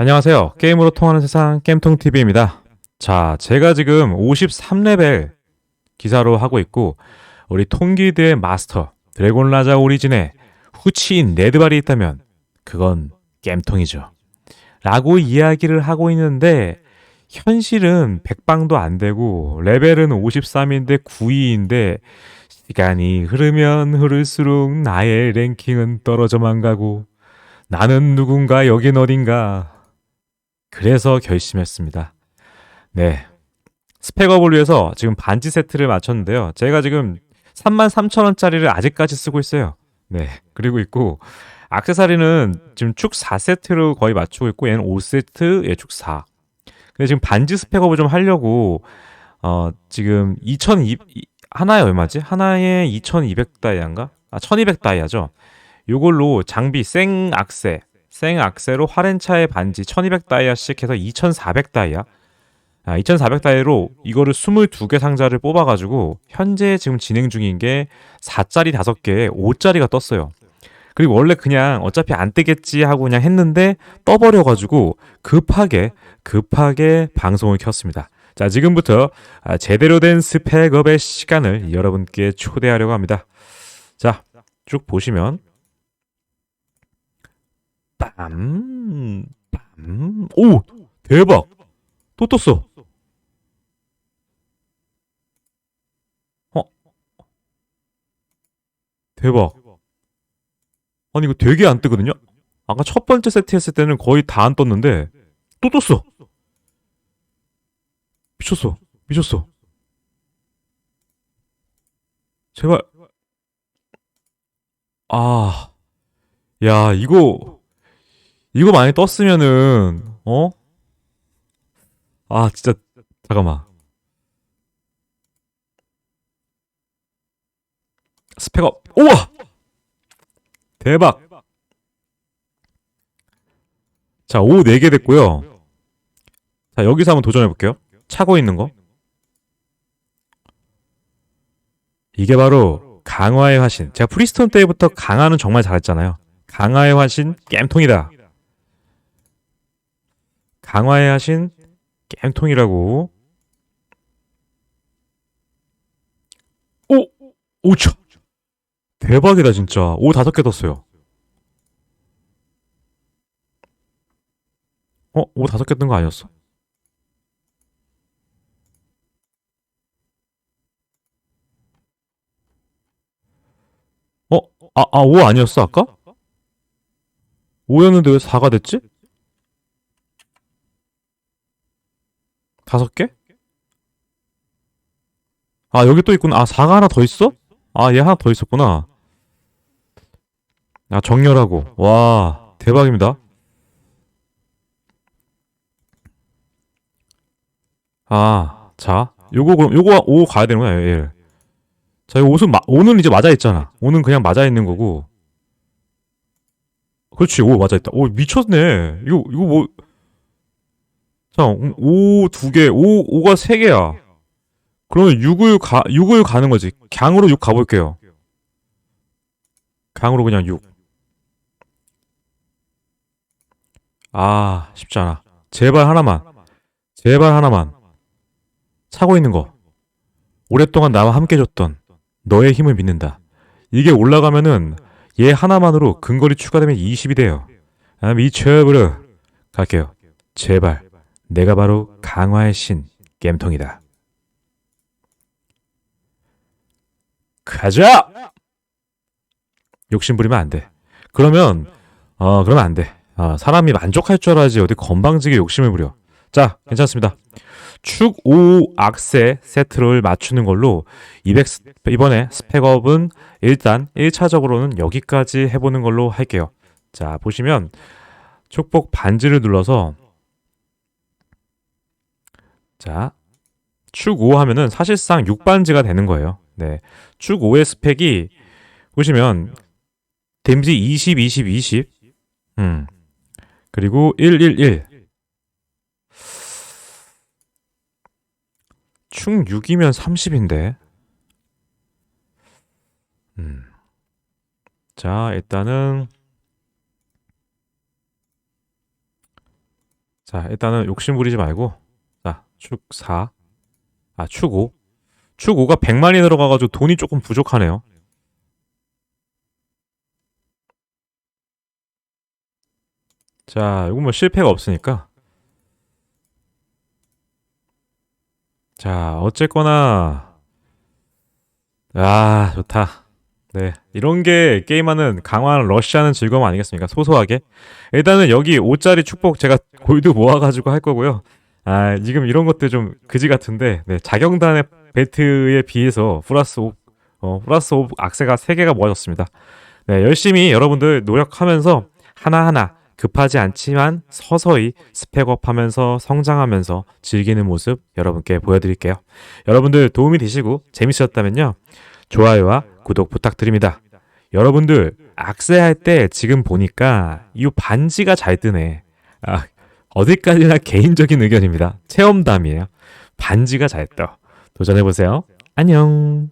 안녕하세요. 게임으로 통하는 세상 게임통TV입니다. 자, 제가 지금 53레벨 기사로 하고 있고, 우리 통기드의 마스터, 드래곤 라자 오리진에 후치인 네드발이 있다면, 그건 게임통이죠. 라고 이야기를 하고 있는데, 현실은 100방도 안 되고, 레벨은 53인데 9위인데, 시간이 흐르면 흐를수록 나의 랭킹은 떨어져만 가고, 나는 누군가 여긴 어딘가 그래서 결심했습니다. 네. 스펙업을 위해서 지금 반지 세트를 맞췄는데요. 제가 지금 33,000원짜리를 아직까지 쓰고 있어요. 네. 그리고 있고, 악세사리는 지금 축 4세트로 거의 맞추고 있고, 얘는 5세트, 얘 축 4. 근데 지금 반지 스펙업을 좀 하려고, 어, 지금 2,200, 하나에 얼마지? 하나에 2,200 다이아인가? 아, 1,200 다이아죠. 요걸로 장비 생 악세, 생 악세로 화렌차의 반지 1200다이아씩 해서 2400다이아. 아, 2400다이아로 이거를 22개 상자를 뽑아가지고 현재 지금 진행 중인 게 4짜리 5개에 5짜리가 떴어요. 그리고 원래 그냥 어차피 안 뜨겠지 하고 그냥 했는데 떠버려가지고 급하게 급하게 방송을 켰습니다. 자 지금부터 아, 제대로 된 스펙업의 시간을 여러분께 초대하려고 합니다. 자 쭉 보시면 빰, 빰. 오! 대박! 또 떴어! 어? 대박. 아니, 이거 되게 안 뜨거든요? 아까 첫 번째 세트 했을 때는 거의 다 안 떴는데, 또 떴어! 미쳤어. 미쳤어. 제발. 아. 야, 이거. 이거 많이 떴으면은 어? 아 진짜 잠깐만 스펙업 우와 대박 자, 5 4개 됐고요. 자, 여기서 한번 도전해 볼게요. 차고 있는 거. 이게 바로 강화의 화신. 제가 프리스톤 때부터 강화는 정말 잘했잖아요. 강화의 화신 겜통이다. 강화의 하신 겜통이라고. 오! 오차! 대박이다, 진짜. 오, 다섯 개 떴어요. 어? 오, 다섯 개 뜬 거 아니었어? 어? 아, 아, 오 아니었어, 아까? 5였는데 왜 4가 됐지? 다섯 개? 아, 여기 또 있구나. 아, 4가 하나 더 있어? 아, 얘 하나 더 있었구나. 아, 정렬하고. 와, 대박입니다. 아, 자. 요거 그럼 요거 5 가야 되는구나. 예. 예. 자, 이 옷은 마, 5는 이제 맞아 있잖아. 5는 그냥 맞아 있는 거고. 그렇지. 5 맞아 있다. 오, 미쳤네. 이거 이거 뭐 자, 5두 개, 5, 5가 세 개야. 그러면 6을 가, 6을 가는 거지. 강으로 6 가볼게요. 강으로 그냥 6. 아, 쉽지 않아. 제발 하나만. 제발 하나만. 차고 있는 거. 오랫동안 나와 함께 줬던 너의 힘을 믿는다. 이게 올라가면은 얘 하나만으로 근거리 추가되면 20이 돼요. 아, 미쳐버려. 갈게요. 제발. 내가 바로 강화의 신 겜통이다. 가자! 욕심 부리면 안 돼. 그러면 어 그러면 안 돼. 어, 사람이 만족할 줄 알아야지 어디 건방지게 욕심을 부려. 자, 괜찮습니다. 축 5 악세 세트를 맞추는 걸로 200 이번에 스펙업은 일단 1차적으로는 여기까지 해보는 걸로 할게요. 자, 보시면 축복 반지를 눌러서 자, 축 5 하면은 사실상 6반지가 되는 거예요. 네. 축 5의 스펙이 보시면 데미지 20, 20, 20. 음. 그리고 1, 1, 1. 축 6이면 30인데. 음. 자, 일단은 자, 일단은 욕심 부리지 말고, 자, 축 4. 아, 축 5. 축 5가 100만이 들어가가지고 돈이 조금 부족하네요. 자, 이거 뭐 실패가 없으니까. 자, 어쨌거나. 아, 좋다. 네. 이런 게 게임하는 강화하는 러시하는 즐거움 아니겠습니까? 소소하게. 일단은 여기 5짜리 축복 제가 골드 모아가지고 할 거고요. 아, 지금 이런 것들 좀 그지 같은데, 네. 자경단의 배트에 비해서 플러스 5, 어, 플러스 5 악세가 3개가 모아졌습니다. 네. 열심히 여러분들 노력하면서 하나하나 급하지 않지만 서서히 스펙업 하면서 성장하면서 즐기는 모습 여러분께 보여드릴게요. 여러분들 도움이 되시고 재밌으셨다면요. 좋아요와 구독 부탁드립니다. 여러분들 악세할 때 지금 보니까 이 반지가 잘 뜨네. 아, 어디까지나 개인적인 의견입니다. 체험담이에요. 반지가 잘 떠. 도전해보세요. 안녕.